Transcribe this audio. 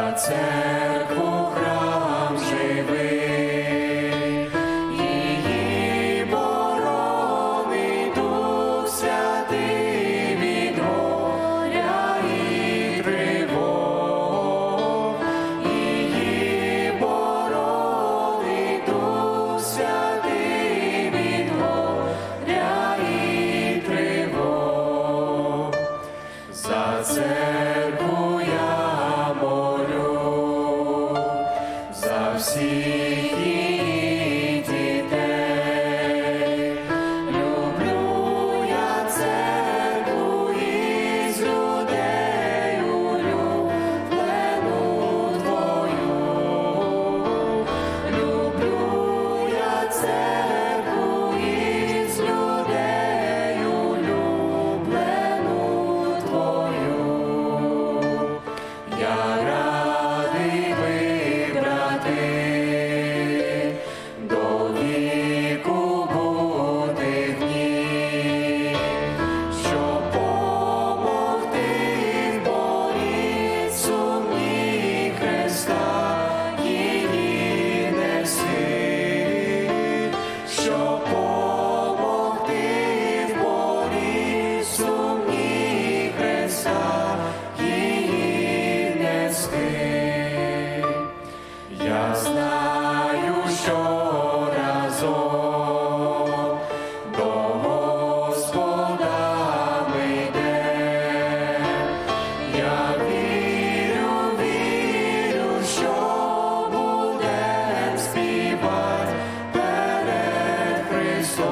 на церкву храм живий, її борони дух святий від горя і тривог, від горя. За це sim. я знаю, що разом до Господа. Я вірю, вірю, що будем співати перед Христом.